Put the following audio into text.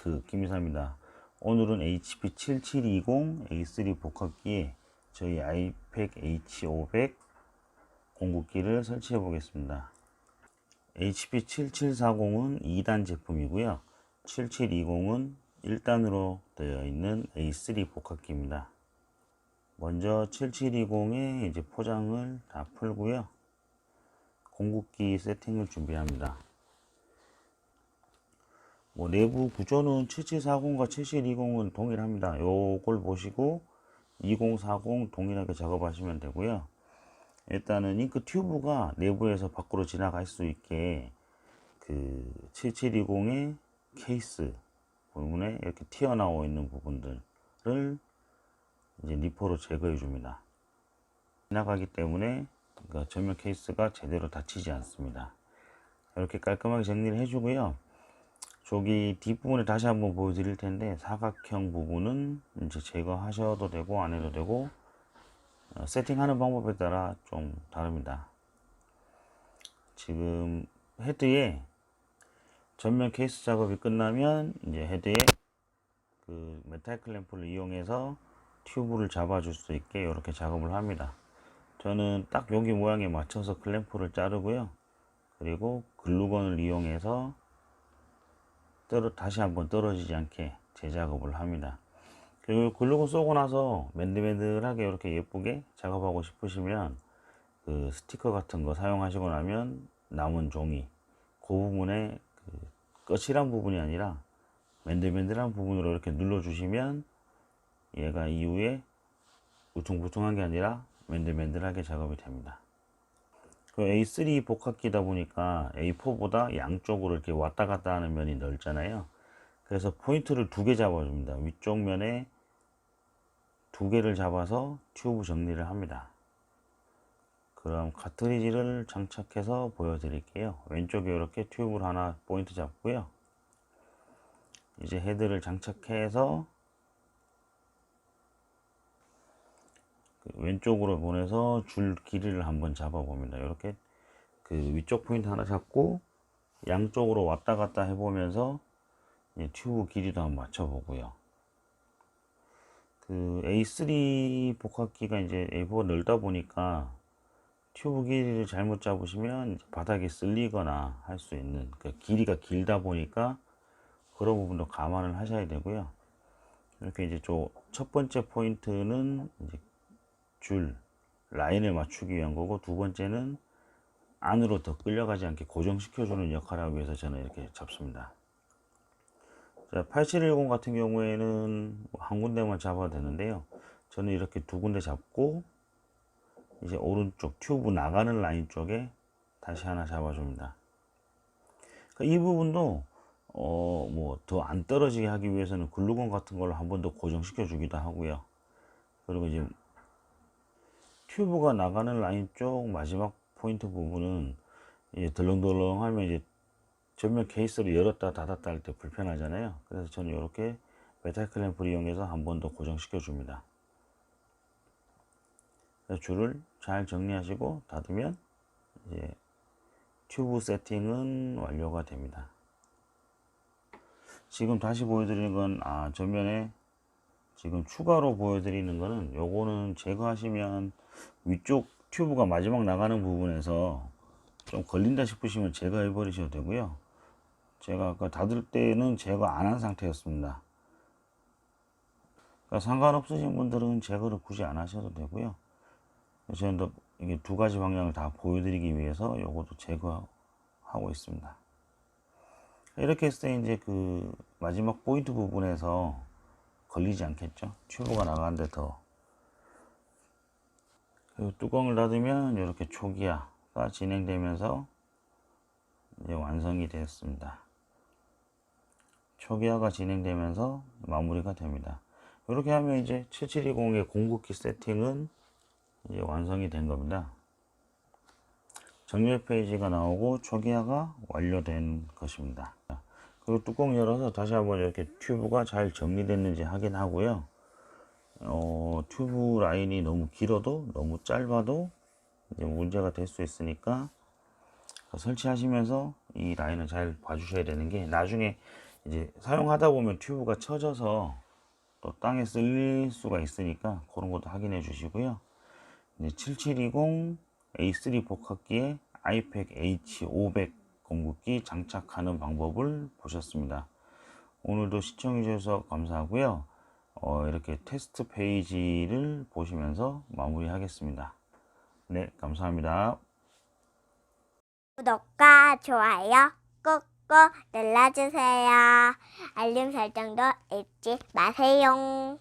테크 김이사입니다. 오늘은 HP7720 A3 복합기에 저희 아이팩 H500 공급기를 설치해 보겠습니다. HP7740은 2단 제품이고요. 7720은 1단으로 되어 있는 A3 복합기입니다. 먼저 7720의 이제 포장을 다 풀고요. 공급기 세팅을 준비합니다. 뭐 내부 구조는 7740과 7720은 동일합니다. 요걸 보시고 2040 동일하게 작업하시면 되고요. 일단은 잉크 튜브가 내부에서 밖으로 지나갈 수 있게 그 7720의 케이스 부분에 이렇게 튀어나와 있는 부분들을 이제 니퍼로 제거해 줍니다. 지나가기 때문에 그러니까 전면 케이스가 제대로 닫히지 않습니다. 이렇게 깔끔하게 정리를 해주고요. 저기 뒷부분에 다시 한번 보여드릴 텐데 사각형 부분은 이제 제거하셔도 되고 안 해도 되고 어, 세팅하는 방법에 따라 좀 다릅니다. 지금 헤드에 전면 케이스 작업이 끝나면 이제 헤드에 그 메탈 클램프를 이용해서 튜브를 잡아줄 수 있게 이렇게 작업을 합니다. 저는 딱 여기 모양에 맞춰서 클램프를 자르고요. 그리고 글루건을 이용해서 떨어, 다시 한번 떨어지지 않게 재작업을 합니다. 그리고 글루건 쏘고 나서 맨들맨들하게 이렇게 예쁘게 작업하고 싶으시면 그 스티커 같은 거 사용하시고 나면 남은 종이 그 부분에 그 거칠한 부분이 아니라 맨들맨들한 부분으로 이렇게 눌러주시면 얘가 이후에 우퉁부퉁한 게 아니라 맨들맨들하게 작업이 됩니다. 그 A3 복합기다 보니까 A4보다 양쪽으로 이렇게 왔다 갔다 하는 면이 넓잖아요. 그래서 포인트를 두 개 잡아줍니다. 위쪽 면에 두 개를 잡아서 튜브 정리를 합니다. 그럼 카트리지를 장착해서 보여드릴게요. 왼쪽에 이렇게 튜브를 하나 포인트 잡고요. 이제 헤드를 장착해서 왼쪽으로 보내서 줄 길이를 한번 잡아 봅니다. 이렇게 그 위쪽 포인트 하나 잡고 양쪽으로 왔다 갔다 해 보면서 튜브 길이도 한번 맞춰 보고요. 그 A3 복합기가 이제 A4가 넓다 보니까 튜브 길이를 잘못 잡으시면 바닥에 쓸리거나 할 수 있는 그 길이가 길다 보니까 그런 부분도 감안을 하셔야 되고요. 이렇게 이제 첫 번째 포인트는 이제 줄 라인을 맞추기 위한 거고 두 번째는 안으로 더 끌려가지 않게 고정시켜주는 역할을 하기 위해서 저는 이렇게 잡습니다. 자, 8710 같은 경우에는 한 군데만 잡아도 되는데요. 저는 이렇게 두 군데 잡고 이제 오른쪽 튜브 나가는 라인 쪽에 다시 하나 잡아줍니다. 그러니까 이 부분도 어, 뭐 더 안 떨어지게 하기 위해서는 글루건 같은 걸로 한 번 더 고정시켜 주기도 하고요. 그리고 이제 튜브가 나가는 라인 쪽 마지막 포인트 부분은 이제 덜렁덜렁 하면 이제 전면 케이스를 열었다 닫았다 할 때 불편하잖아요. 그래서 저는 이렇게 메탈 클램프를 이용해서 한 번 더 고정시켜 줍니다. 줄을 잘 정리하시고 닫으면 이제 튜브 세팅은 완료가 됩니다. 지금 다시 보여드리는 건, 아, 전면에 지금 추가로 보여드리는 거는 요거는 제거하시면 위쪽 튜브가 마지막 나가는 부분에서 좀 걸린다 싶으시면 제거해 버리셔도 되고요. 제가 아까 닫을 때는 제거 안 한 상태였습니다. 그러니까 상관없으신 분들은 제거를 굳이 안 하셔도 되고요. 저는 이게 두 가지 방향을 다 보여드리기 위해서 요것도 제거하고 있습니다. 이렇게 했을 때 이제 그 마지막 포인트 부분에서 걸리지 않겠죠. 튜브가 나가는데 더. 그리고 뚜껑을 닫으면 이렇게 초기화가 진행되면서 이제 완성이 되었습니다. 초기화가 진행되면서 마무리가 됩니다. 이렇게 하면 이제 7720의 공급기 세팅은 이제 완성이 된 겁니다. 정렬 페이지가 나오고 초기화가 완료된 것입니다. 그리고 뚜껑 열어서 다시 한번 이렇게 튜브가 잘 정리됐는지 확인하고요. 어, 튜브 라인이 너무 길어도 너무 짧아도 문제가 될 수 있으니까 설치하시면서 이 라인을 잘 봐주셔야 되는 게 나중에 이제 사용하다 보면 튜브가 처져서 또 땅에 쓸릴 수가 있으니까 그런 것도 확인해 주시고요. 이제 7720 A3 복합기에 아이팩 H500 공급기 장착하는 방법을 보셨습니다. 오늘도 시청해 주셔서 감사하고요. 어, 이렇게 테스트 페이지를 보시면서 마무리하겠습니다. 네, 감사합니다. 구독과 좋아요 꾹꾹 눌러주세요. 알림 설정도 잊지 마세요.